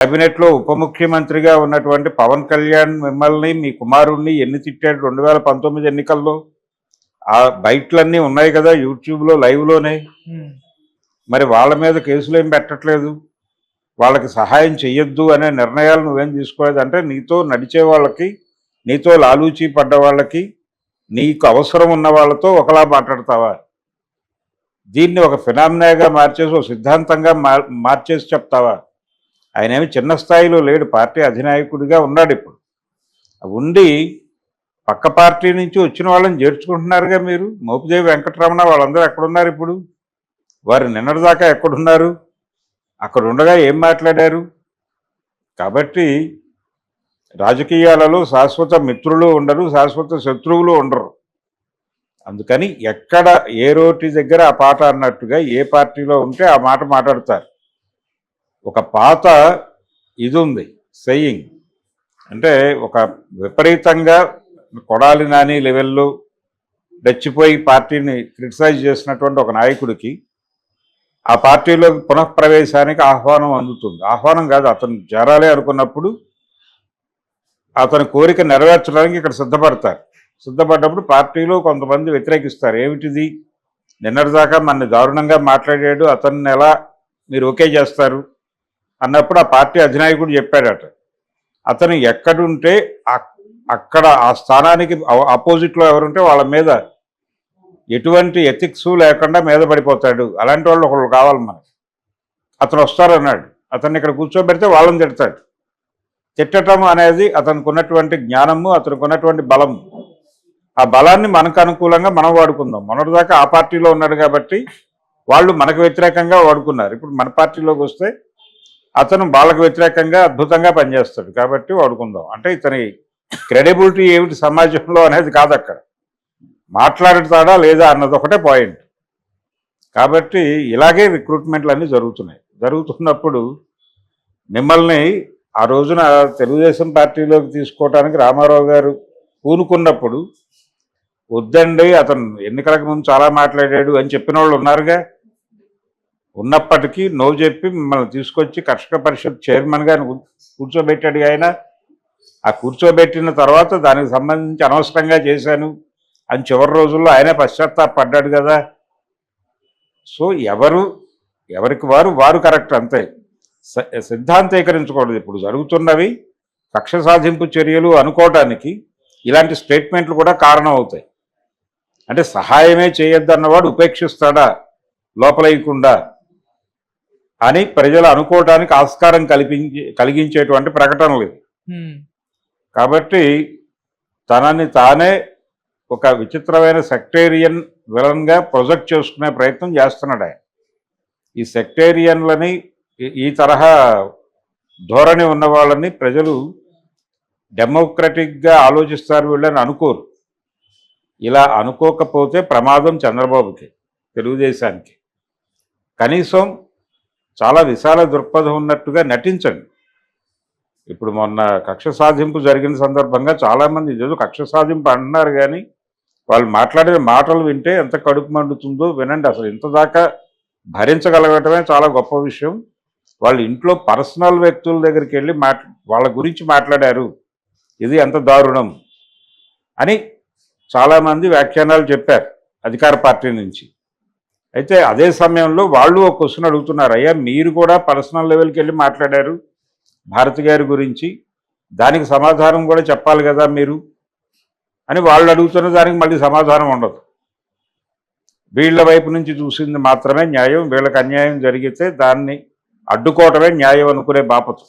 కేబినెట్లో ఉప ముఖ్యమంత్రిగా ఉన్నటువంటి పవన్ కళ్యాణ్ మిమ్మల్ని మీ కుమారుణ్ణి ఎన్ని తిట్టాడు? రెండు వేల పంతొమ్మిది ఎన్నికల్లో ఆ బయట్లన్నీ ఉన్నాయి కదా యూట్యూబ్లో లైవ్లోనే. మరి వాళ్ళ మీద కేసులు ఏం పెట్టట్లేదు? వాళ్ళకి సహాయం చెయ్యొద్దు అనే నిర్ణయాలు నువ్వేం తీసుకోలేదు అంటే నీతో నడిచే వాళ్ళకి నీతో లాలూచి పడ్డ వాళ్ళకి నీకు అవసరం ఉన్న వాళ్ళతో ఒకలా మాట్లాడతావా? దీన్ని ఒక ఫినామినాగా మార్చేసి ఒక సిద్ధాంతంగా మార్ మార్చేసి చెప్తావా? ఆయన ఏమి చిన్న స్థాయిలో లేడు పార్టీ అధినాయకుడిగా ఉన్నాడు ఇప్పుడు. ఉండి పక్క పార్టీ నుంచి వచ్చిన వాళ్ళని చేర్చుకుంటున్నారుగా మీరు? మోపిదేవి వెంకటరమణ వాళ్ళందరూ ఎక్కడున్నారు ఇప్పుడు? వారు నిన్నటిదాకా ఎక్కడున్నారు? అక్కడ ఉండగా ఏం మాట్లాడారు? కాబట్టి రాజకీయాలలో శాశ్వత మిత్రులు ఉండరు శాశ్వత శత్రువులు ఉండరు. అందుకని ఎక్కడ ఏ రోటి దగ్గర ఆ పాట అన్నట్టుగా ఏ పార్టీలో ఉంటే ఆ మాట మాట్లాడతారు. ఒక పాత ఇది ఉంది సెయింగ్ అంటే ఒక విపరీతంగా కొడాలి నాని లెవెల్లో డచ్చిపోయి పార్టీని క్రిటిసైజ్ చేసినటువంటి ఒక నాయకుడికి ఆ పార్టీలో పునఃప్రవేశానికి ఆహ్వానం అందుతుంది. ఆహ్వానం కాదు అతను చేరాలి అనుకున్నప్పుడు అతని కోరిక నెరవేర్చడానికి ఇక్కడ సిద్ధపడతారు. సిద్ధపడ్డప్పుడు పార్టీలో కొంతమంది వ్యతిరేకిస్తారు. ఏమిటిది? నిన్నటిదాకా మన దారుణంగా మాట్లాడాడు అతన్ని ఎలా మీరు ఓకే చేస్తారు? అన్నప్పుడు ఆ పార్టీ అధినాయకుడు చెప్పాడట అతను ఎక్కడుంటే అక్కడ ఆ స్థానానికి ఆపోజిట్లో ఎవరుంటే వాళ్ళ మీద ఎటువంటి ఎథిక్స్ లేకుండా మీద పడిపోతాడు. అలాంటి వాళ్ళు ఒకళ్ళు కావాలి మనకి. అతను వస్తారన్నాడు. అతన్ని ఇక్కడ కూర్చోబెడితే వాళ్ళని తిడతాడు. తిట్టడం అనేది అతనికి ఉన్నటువంటి జ్ఞానము అతనికి ఉన్నటువంటి బలము. ఆ బలాన్ని మనకు అనుకూలంగా మనం వాడుకుందాం. మొన్నటిదాకా ఆ పార్టీలో ఉన్నాడు కాబట్టి వాళ్ళు మనకు వ్యతిరేకంగా వాడుకున్నారు. ఇప్పుడు మన పార్టీలోకి వస్తే అతను వాళ్ళకు వ్యతిరేకంగా అద్భుతంగా పనిచేస్తాడు. కాబట్టి వాడుకుందాం. అంటే ఇతని క్రెడిబిలిటీ ఏమిటి సమాజంలో అనేది కాదు అక్కడ మాట్లాడతాడా లేదా అన్నది ఒకటే పాయింట్. కాబట్టి ఇలాగే రిక్రూట్మెంట్లు అన్నీ జరుగుతున్నాయి. జరుగుతున్నప్పుడు మిమ్మల్ని ఆ రోజున తెలుగుదేశం పార్టీలోకి తీసుకోవడానికి రామారావు గారు పూనుకున్నప్పుడు వద్దండి అతను ఎన్నికలకు ముందు చాలా మాట్లాడాడు అని చెప్పిన వాళ్ళు ఉన్నారుగా. ఉన్నప్పటికీ నో చెప్పి మిమ్మల్ని తీసుకొచ్చి కర్షక పరిషత్ చైర్మన్గా కూర్చోబెట్టాడు ఆయన. ఆ కూర్చోబెట్టిన తర్వాత దానికి సంబంధించి అనవసరంగా చేశాను. అని చివరి రోజుల్లో ఆయనే పశ్చాత్తాపడ్డాడు కదా. సో ఎవరు ఎవరికి వారు వారు కరెక్ట్ అంతే. సిద్ధాంతీకరించకూడదు. ఇప్పుడు జరుగుతున్నవి కక్ష సాధింపు చర్యలు అనుకోవటానికి ఇలాంటి స్టేట్మెంట్లు కూడా కారణం అవుతాయి అంటే సహాయమే చేయొద్దన్నవాడు ఉపేక్షిస్తాడా? లోపలేయకుండా అని ప్రజలు అనుకోవటానికి ఆస్కారం కల్పించి కలిగించేటువంటి ప్రకటనలు ఇవి కాబట్టి తనని తానే ఒక విచిత్రమైన సెక్టేరియన్ విలన్గా ప్రొజెక్ట్ చేసుకునే ప్రయత్నం చేస్తున్నాడు ఆయన. ఈ సెక్టేరియన్లని ఈ- ఈ తరహా ధోరణి ఉన్న వాళ్ళని ప్రజలు డెమోక్రటిక్గా ఆలోచిస్తారు వీళ్ళని అనుకోరు. ఇలా అనుకోకపోతే ప్రమాదం చంద్రబాబుకి తెలుగుదేశానికి. కనీసం చాలా విశాల దృక్పథం ఉన్నట్టుగా నటించండి. ఇప్పుడు మొన్న కక్ష సాధింపు జరిగిన సందర్భంగా చాలామంది ఏదో కక్ష సాధింపు అంటున్నారు కానీ వాళ్ళు మాట్లాడిన మాటలు వింటే ఎంత కడుపు మండుతుందో వినండి. అసలు ఇంత దాకా భరించగలగటమే చాలా గొప్ప విషయం. వాళ్ళు ఇంట్లో పర్సనల్ వ్యక్తుల దగ్గరికి వెళ్ళి మాట్ వాళ్ళ గురించి మాట్లాడారు. ఇది ఎంత దారుణం అని చాలామంది వ్యాఖ్యానాలు చెప్పారు అధికార పార్టీ నుంచి. అయితే అదే సమయంలో వాళ్ళు ఒక క్వశ్చన్ అడుగుతున్నారు అయ్యా మీరు కూడా పర్సనల్ లెవెల్కి వెళ్ళి మాట్లాడారు భారతి గారి గురించి దానికి సమాధానం కూడా చెప్పాలి కదా మీరు? అని వాళ్ళు అడుగుతున్న దానికి మళ్ళీ సమాధానం ఉండదు. వీళ్ళ వైపు నుంచి చూసింది మాత్రమే న్యాయం వీళ్ళకి అన్యాయం జరిగితే దాన్ని అడ్డుకోవటమే న్యాయం అనుకునే బాపతు.